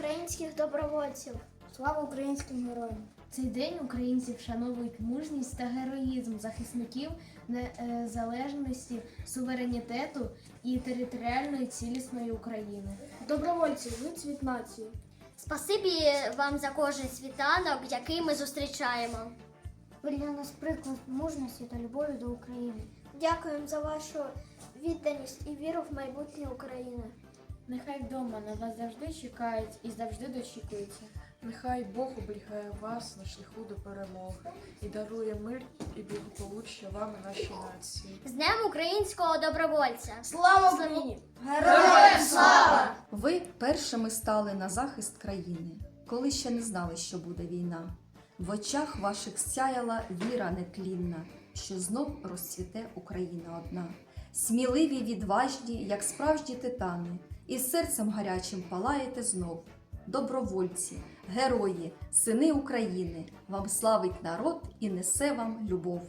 українських добровольців. Слава українським героям. Цей день українці вшановують мужність та героїзм захисників незалежності, суверенітету і територіальної цілісної України. Добровольці, ви цвіт нації. Спасибі вам за кожен світанок, який ми зустрічаємо. Ви для нас приклад мужності та любові до України. Дякуємо за вашу відданість і віру в майбутнє України. Нехай вдома на вас завжди чекають і завжди дочікуються. Нехай Бог оберігає вас на шляху до перемоги і дарує мир і благополуччя вам і нашій нації. З Днем українського добровольця! Слава Україні! Героям слава! Ви першими стали на захист країни, коли ще не знали, що буде війна. В очах ваших сяяла віра нетлінна, що знов розцвіте Україна одна. Сміливі, відважні, як справжні титани, і серцем гарячим палаєте знов. Добровольці, герої, сини України, вам славить народ і несе вам любов.